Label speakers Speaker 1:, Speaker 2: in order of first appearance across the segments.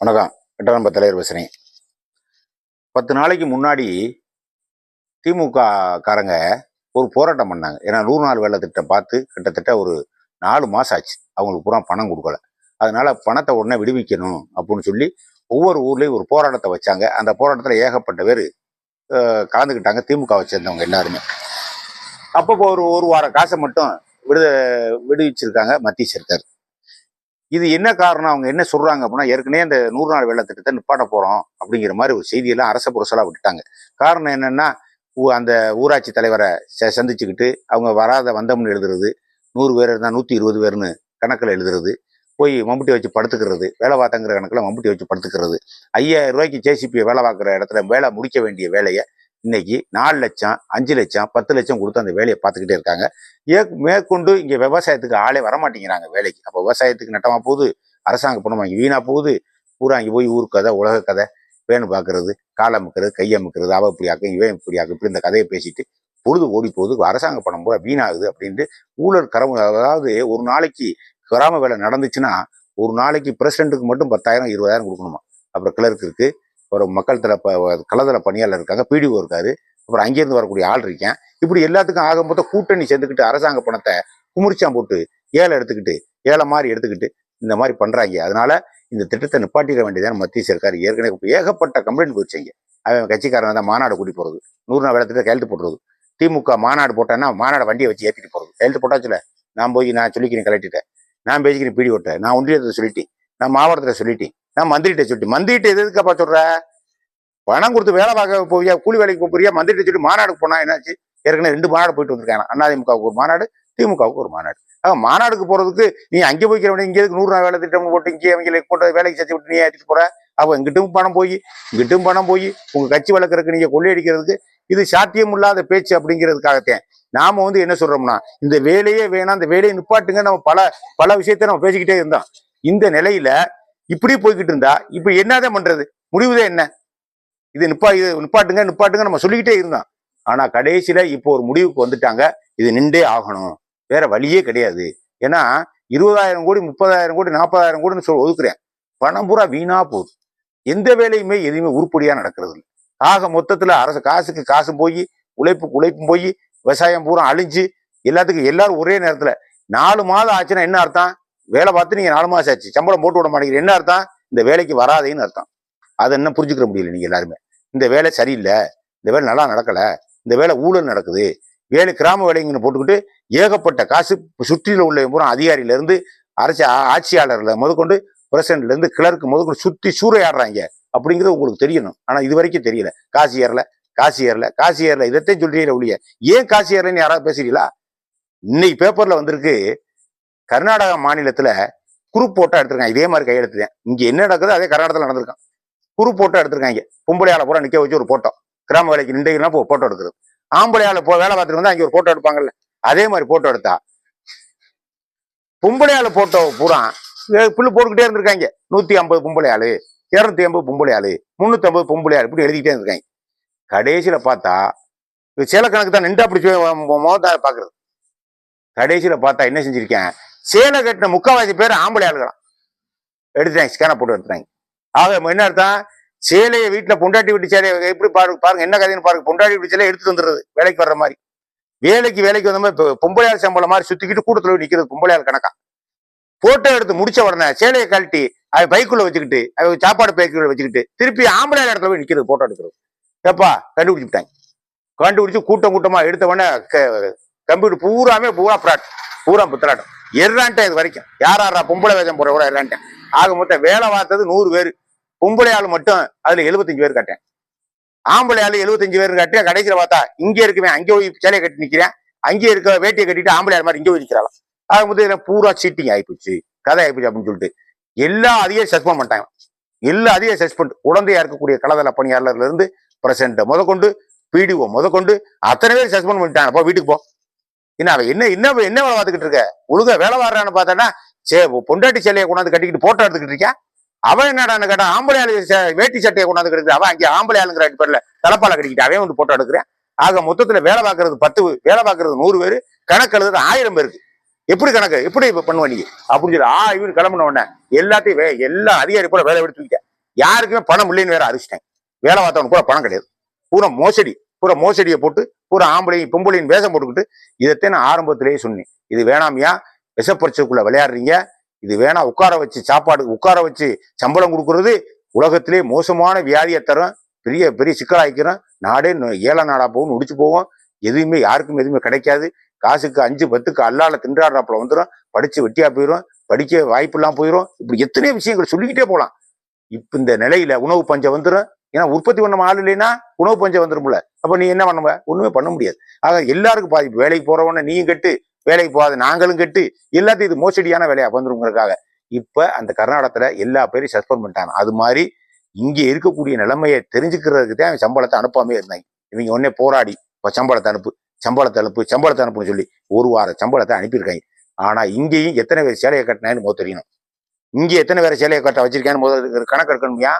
Speaker 1: வணக்கம். எட்டாம் தலைவர் பேசுகிறேன் பத்து நாளைக்கு முன்னாடி திமுக காரங்க ஒரு போராட்டம் பண்ணாங்க. ஏன்னா நூறு நாள் வேலை திட்டம் பார்த்து கிட்டத்தட்ட ஒரு நாலு மாதம் ஆச்சு. அவங்களுக்கு பூரா பணம் கொடுக்கல. அதனால பணத்தை உடனே விடுவிக்கணும் அப்படின்னு சொல்லி ஒவ்வொரு ஊர்லேயும் ஒரு போராட்டத்தை வச்சாங்க. அந்த போராட்டத்தில் ஏகப்பட்ட பேர் கலந்துக்கிட்டாங்க. திமுகவை சேர்ந்தவங்க எல்லாருமே. அப்போ ஒரு ஒரு வார காசை மட்டும் விடு விடுவிச்சிருக்காங்க மத்திய சர்க்கார். இது என்ன காரணம்? அவங்க என்ன சொல்றாங்க அப்படின்னா ஏற்கனவே அந்த நூறு நாள் வெள்ள திட்டத்தை நிப்பாட்ட போறோம் அப்படிங்கிற மாதிரி ஒரு செய்தியெல்லாம் அரச புரசலாக விட்டுட்டாங்க. காரணம் என்னன்னா ஊ- அந்த ஊராட்சி தலைவரை ச- சந்திச்சுக்கிட்டு அவங்க வராத வந்தோம்னு எழுதுறது நூறு பேர் இருந்தால் நூற்றி இருபது பேர்னு கணக்கில் எழுதுறது போய் மம்புட்டி வச்சு படுத்துக்கிறது வேலை பார்த்தங்கிற கணக்கில் மம்புட்டி வச்சு படுத்துக்கிறது ஐயாயிரம் ரூபாய்க்கு ஜேசிபியை வேலை பார்க்குற இடத்துல வேலை முடிக்க வேண்டிய வேலையை இன்னைக்கு நாலு லட்சம் அஞ்சு லட்சம் பத்து லட்சம் கொடுத்து அந்த வேலையை பார்த்துக்கிட்டே இருக்காங்க. ஏ மேற்கொண்டு இங்கே விவசாயத்துக்கு ஆளே வரமாட்டேங்கிறாங்க வேலைக்கு. அப்போ விவசாயத்துக்கு நட்டமாக போகுது அரசாங்க பணம் வாங்கி வீணாக போகுது. பூரா இங்கே போய் ஊர் கதை உலக கதை வேணும் பார்க்கறது காலை அமுக்கிறது கையை அமுக்கிறது அவ இப்படி ஆக்கும் இவன் இப்படி ஆக்கும் இப்படி இந்த கதையை பேசிட்டு பொழுது ஓடி போகுது. அரசாங்க பணம் பூரா வீணாகுது அப்படின்ட்டு ஊழல் கரம் அதாவது ஒரு நாளைக்கு கிராம வேலை நடந்துச்சுன்னா ஒரு நாளைக்கு பிரசிடென்ட்டுக்கு மட்டும் பத்தாயிரம் இருபதாயிரம் கொடுக்கணுமா? அப்புறம் கிளர்க்கு இருக்குது அப்புறம் மக்கள் தர ப களதள பணியாளர் இருக்காங்க பிடிஓ இருக்காரு. அப்புறம் அங்கேருந்து வரக்கூடிய ஆள் இருக்கேன். இப்படி எல்லாத்துக்கும் ஆகும்போது கூட்டணி சேர்ந்துக்கிட்டு அரசாங்க பணத்தை குமுறிச்சான் போட்டு ஏழை எடுத்துக்கிட்டு ஏழை மாதிரி எடுத்துக்கிட்டு இந்த மாதிரி பண்ணுறாங்க அதனால இந்த திட்டத்தை நிப்பாட்டிட வேண்டியதான் மத்திய சர்க்கார். ஏற்கனவே ஏகப்பட்ட கம்ப்ளைண்ட் போயிடுச்சுங்க. அவன் கட்சிக்காரன் தான் மாநாடு கூட்டி போகிறது நூறு நாள் வேலை திட்டத்தை கையெழுத்து போடுறது திமுக மாநாடு போட்டேன்னா மாநாடு வண்டியை வச்சு ஏற்றிட்டு போகிறது கையெழுத்து போட்டாச்சுல நான் போய் நான் சொல்லிக்கிறேன் கலெக்டர்கிட்ட. நான் பேசிக்கிறேன் பிடி ஓட்ட. நான் ஒன்றியத்தை சொல்லிட்டேன். நான் மாவட்டத்தில் சொல்லிட்டேன். நான் மந்திரிட்ட சொல்லிட்டேன். மந்திரிட்ட எதுக்கப்பா சொல்ற? பணம் கொடுத்து வேலை பார்க்க போவியா? கூலி வேலைக்கு போறியா மந்திரிட்ட சொல்லி மாநாடுக்கு போனா என்னாச்சு? ஏற்கனவே ரெண்டு மாநாடு போயிட்டு வந்திருக்காங்க. அதிமுகவுக்கு ஒரு மாநாடு திமுகவுக்கு ஒரு மாநாடு. ஆக மாநாடுக்கு போறதுக்கு நீ அங்கே போய்க்கிற வேண்டிய இங்கே எதுக்கு நூறு நாள் வேலை திட்டம் போட்டு இங்கே அவங்களை போட்டு வேலைக்கு சேர்த்து விட்டு நீ ஏற்றிட்டு போற? அப்ப இங்கிட்டும் பணம் போய் இங்கிட்டும் பணம் போய் உங்க கட்சி வளர்க்கறதுக்கு நீங்க கொள்ளையடிக்கிறதுக்கு இது சாத்தியம் இல்லாத பேச்சு அப்படிங்கிறதுக்காகத்தான். நாம வந்து என்ன சொல்றோம்னா இந்த வேலையே வேணாம் இந்த வேலையை நிப்பாட்டுங்க. நம்ம பல பல விஷயத்த நம்ம பேசிக்கிட்டே இருந்தோம். இந்த நிலையில இப்படியே போய்கிட்டு இருந்தா இப்ப என்னதான் பண்றது? முடிவுதான் என்ன? இது நிப்பா இது நிப்பாட்டுங்க நிப்பாட்டுங்க நம்ம சொல்லிக்கிட்டே இருந்தோம் ஆனா கடைசியில இப்போ ஒரு முடிவுக்கு வந்துட்டாங்க. இது நின்றே ஆகணும். வேற வழியே கிடையாது. ஏன்னா இருபதாயிரம் கோடி முப்பதாயிரம் கோடி நாற்பதாயிரம் கோடின்னு சொல்லி ஒதுக்குறேன். பணம் பூரா வீணா போகுது. எந்த வேலையுமே எதுவுமே உருப்படியா நடக்கிறது இல்லை ஆக மொத்தத்துல அரசு காசுக்கு காசு போய் உழைப்புக்கு உழைப்பும் போய் விவசாயம் பூரா அழிஞ்சு எல்லாத்துக்கும் எல்லாரும் ஒரே நேரத்துல நாலு மாதம் ஆச்சுன்னா என்ன அர்த்தம்? வேலை பார்த்து நீங்க நாலு மாசம் ஆச்சு சம்பளம் போட்டு விட மாட்டேங்கிற என்ன அர்த்தம்? இந்த வேலைக்கு வராதேன்னு அர்த்தம். அதை என்ன புரிஞ்சுக்கிற முடியல நீங்க எல்லாருமே. இந்த வேலை சரியில்லை இந்த வேலை நல்லா நடக்கல இந்த வேலை ஊழல் நடக்குது வேலை கிராம வேலைங்கன்னு போட்டுக்கிட்டு ஏகப்பட்ட காசு சுற்றியில் உள்ள பூரா அதிகாரியில இருந்து அரசு ஆ- ஆட்சியாளர்ல முதற்கொண்டு பிரசிடண்ட்லேருந்து கிளர்க்கு முதற்கொண்டு சுற்றி சூறையாடுறாங்க. அப்படிங்கிறது உங்களுக்கு தெரியணும். ஆனால் இது வரைக்கும் தெரியல. காசு ஏறல காசு ஏறல காசு ஏறல. இதைத்தான் சொல்றீங்களே ஒழிய ஏன் காசு ஏறலன்னு யாராவது பேசுறீங்களா? இன்னைக்கு பேப்பர்ல வந்திருக்கு கர்நாடகா மாநிலத்துல குரூப் போட்டோ எடுத்திருக்காங்க இதே மாதிரி கையெழுத்துதான் இங்க என்ன நடக்குதோ அதே கர்நாடகத்துல நடந்திருக்கான் குரூப் போட்டோ எடுத்திருக்காங்க பொம்பளையால பூரா நிக்க வச்சு ஒரு போட்டோ கிராம வேலைக்கு நின்றுனா போட்டோ எடுக்கிறது ஆம்பளையால போ வேலை பார்த்துட்டு வந்தா அங்க ஒரு போட்டோ எடுப்பாங்கல்ல அதே மாதிரி போட்டோ எடுத்தா பொம்பளையால போட்டோ பூரா புல்லு போட்டுக்கிட்டே இருந்திருக்காங்க நூத்தி ஐம்பது பொம்பளை இரநூத்தி இருநூத்தி ஐம்பது பொம்பளை முன்னூத்தி ஐம்பது பொம்பளை இப்படி எழுதிக்கிட்டே இருந்திருக்காங்க கடைசியில பார்த்தா சேல கணக்கு தான் நின்று அப்படி மோதா பாக்குறது கடைசியில பார்த்தா என்ன செஞ்சிருக்கேன் சேலை கட்டின முக்கால்வாசி பேர் ஆம்பளை ஆளுகளாம் எடுத்துட்டாங்க ஸ்கேனை போட்டு எடுத்துட்டாங்க. ஆக என்ன அர்த்தம்? சேலையை வீட்டுல பொண்டாட்டி வீட்டு சேலையை எப்படி பாருங்க பாருங்க என்ன கதைன்னு பாருங்க. பொண்டாட்டி வீட்டு சேலையை எடுத்துட்டு வந்துடுறது வேலைக்கு வர்ற மாதிரி. வேலைக்கு வேலைக்கு வந்த மாதிரி இப்போ பொம்பளையாள் சம்பளம் மாதிரி சுத்திக்கிட்டு கூட்டத்துல போய் நிக்கிறது பொம்பளையாள் கணக்கா? போட்டோ எடுத்து முடிச்ச உடனே சேலையை கழட்டி அது பைக்குள்ள வச்சுக்கிட்டு அது சாப்பாடு பைக்குள்ள வச்சுக்கிட்டு திருப்பி ஆம்பளை இடத்துல போய் நிக்கிறது போட்டோ எடுக்கிறது. ஏப்பா கண்டுபிடிச்சுட்டாங்க. கண்டுபிடிச்சி கூட்டம் கூட்டமா எடுத்த உடனே கம்ப்யூட்டர் பூராமே பூரா பிராட் பூரா புத்திராட்டம் எர்றான்ட்டேன் இது வரைக்கும். யார் யாரா பொம்பளை வேதம் போற கூட எர்றான்ட்டேன் ஆக மொத்தம் வேலை பார்த்தது நூறு பேர். பொம்பளை ஆள் மட்டும் அதுல எழுபத்தஞ்சு பேர் கட்டேன் ஆம்பளை ஆளு எழுபத்தஞ்சு பேர் கட்டேன் கடைசியில் பார்த்தா இங்கே இருக்குமே அங்கே போய் சேலையை கட்டி நிக்கிறேன். அங்கேயே இருக்க வேட்டியை கட்டிட்டு ஆம்பளை ஆள் மாதிரி இங்கே போய் ஆகும் ஆக மொத்தம் பூரா சீட்டிங் ஆயிப்போச்சு. கதை ஆயிப்போச்சு அப்படின்னு சொல்லிட்டு. எல்லா அதிகம் சஸ்பெண்ட் பண்ணிட்டாங்க. எல்லா அதிகம் சஸ்பெண்ட் உடந்தையா இருக்கக்கூடிய கலதள பணியாளர்ல இருந்து பிரசிடண்ட் முதற்கொண்டு பிடிஓ முதற்கொண்டு அத்தனை பேர் சஸ்பெண்ட் பண்ணிட்டாங்க. போ வீட்டுக்கு போ. என்ன அவன் என்ன என்ன என்ன வேலை பார்த்துக்கிட்டு இருக்க? ஒழுங்கா வேலை வாடுறான்னு பார்த்தானா சே பொண்டாட்டி சேலையை கொண்டாந்து கட்டிக்கிட்டு போட்டோ எடுத்துக்கிட்டு இருக்கியா? அவன் என்னடான்னு கேட்டா ஆம்பளை ஆளு வேட்டி சட்டையை கொண்டாந்து கட்டிக்கிட்டு அவன் அங்கே ஆம்பளை ஆளுங்கிற பேர்ல தலைப்பால கட்டிக்கிட்டு அவன் வந்து போட்டோ எடுக்கிறேன் ஆக மொத்தத்துல வேலை பார்க்கறது பத்து வேலை பார்க்கறது நூறு பேர் கணக்கு எழுதுறது ஆயிரம் பேருக்கு. எப்படி கணக்கு? எப்படி பண்ணுவ நீ? அப்படின்னு சொல்லி ஆ இவனு கிளம்புன உடனே எல்லாத்தையும் வே- எல்லா அதிகாரி போல வேலை எடுத்து வைக்க யாருக்குமே பணம் இல்லைன்னு வேற அறிவிச்சிட்டேன் வேலை பார்த்தவனுக்கு கூட பணம் கிடையாது. பூரா மோசடி. பூரா மோசடியை போட்டு பூரா ஆம்பளையும் பொம்பளையும் வேஷம் போட்டுக்கிட்டு இதைத்தே நான் ஆரம்பத்திலேயே சொன்னேன். இது வேணாமியா விஷப்பரிச்சைக்குள்ள விளையாடுறீங்க. இது வேணா உட்கார வச்சு சாப்பாடு உட்கார வச்சு சம்பளம் கொடுக்கறது உலகத்திலே மோசமான வியாதியை தரும் பெரிய பெரிய சிக்கலாய்க்கிறோம். நாடே ந- ஏழை நாடா போகும் முடிச்சு போவோம். எதுவுமே யாருக்கும் எதுவுமே கிடைக்காது. காசுக்கு அஞ்சு பத்துக்கு அல்லால திண்டாடுறாப்புல வந்துடும் படிச்சு வெட்டியா போயிடும் படிக்க வாய்ப்பு இல்லாம போயிடும் இப்படி எத்தனையோ விஷயங்கள் சொல்லிக்கிட்டே போகலாம் இப்ப இந்த நிலையில உணவு பஞ்சம் வந்துடும் ஏன்னா உற்பத்தி பண்ண ஆள் இல்லைன்னா உணவு பஞ்சம் வந்துரும்ல. அப்ப நீ என்ன பண்ணுவ? ஒண்ணுமே பண்ண முடியாது. ஆக எல்லாருக்கும் பாதிப்பு வேலைக்கு போறவன நீயும் கெட்டு வேலைக்கு போகாத நாங்களும் கெட்டு எல்லாத்தையும் இது மோசடியான வேலையா வந்துருங்கிறதுக்காக இப்ப அந்த கர்நாடகத்துல எல்லா பேரையும் சஸ்பெண்ட் பண்ணிட்டாங்க. அது மாதிரி இங்கே இருக்கக்கூடிய நிலைமையை தெரிஞ்சுக்கிறதுக்கு தான் சம்பளத்தை அனுப்பாமே இருந்தாங்க. இவங்க உடனே போராடி இப்போ சம்பளத்தை அனுப்பு சம்பளத்தை அனுப்பு சம்பளத்தை அனுப்புன்னு சொல்லி ஒரு வார சம்பளத்தை அனுப்பியிருக்காங்க. ஆனா இங்கேயும் எத்தனை பேர் சேலையை கட்டினான்னு மோ தெரியணும். இங்கே எத்தனை பேர் சேலையை கட்ட வச்சிருக்கேன்னு முதல்ல கணக்கு எடுக்கணும்யா?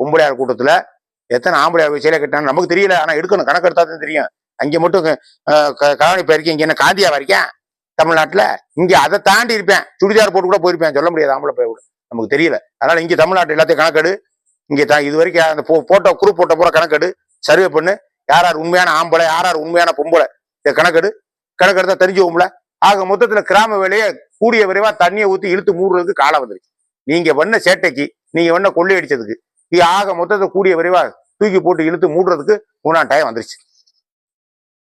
Speaker 1: பொம்பளையார் கூட்டத்தில் எத்தனை ஆம்பளையார் சேலையை கட்டினாலும் நமக்கு தெரியல. ஆனால் எடுக்கணும். கணக்கு எடுத்தா தான் தெரியும். அங்கே மட்டும் அஹ், க- கவனி போயிருக்கேன் இங்கே என்ன காந்தியா வரைக்கேன் தமிழ்நாட்டில்? இங்கே அதை தாண்டி இருப்பேன். சுடிதார் போட்டு கூட போயிருப்பேன். சொல்ல முடியாது. ஆம்பளை போய் கூட. நமக்கு தெரியல. அதனால் இங்கே தமிழ்நாட்டு எல்லாத்தையும் கணக்கெடு. இங்கே தான் இது வரைக்கும் அந்த போ- போட்டோ குரூப் போட்டோ பூரா கணக்கெடு. சர்வே பண்ணு. யார் யார் உண்மையான ஆம்பளை யார் யார் உண்மையான பொம்பளை? இதை கணக்கெடு. கணக்கெடுத்தா தெரிஞ்சுக்கும்ல ஆக மொத்தத்தில் கிராம வேலையை கூடிய விரைவாக தண்ணியை ஊற்றி இழுத்து மூடுறதுக்கு காலம் வந்துருச்சு. நீங்கள் பண்ண சேட்டைக்கு நீங்கள் பண்ண கொள்ளை அடித்ததுக்கு ஆக மொத்தத்தை கூடிய விரைவாக தூக்கி போட்டு இழுத்து மூடுறதுக்கு மூணாம் டைம் வந்துருச்சு.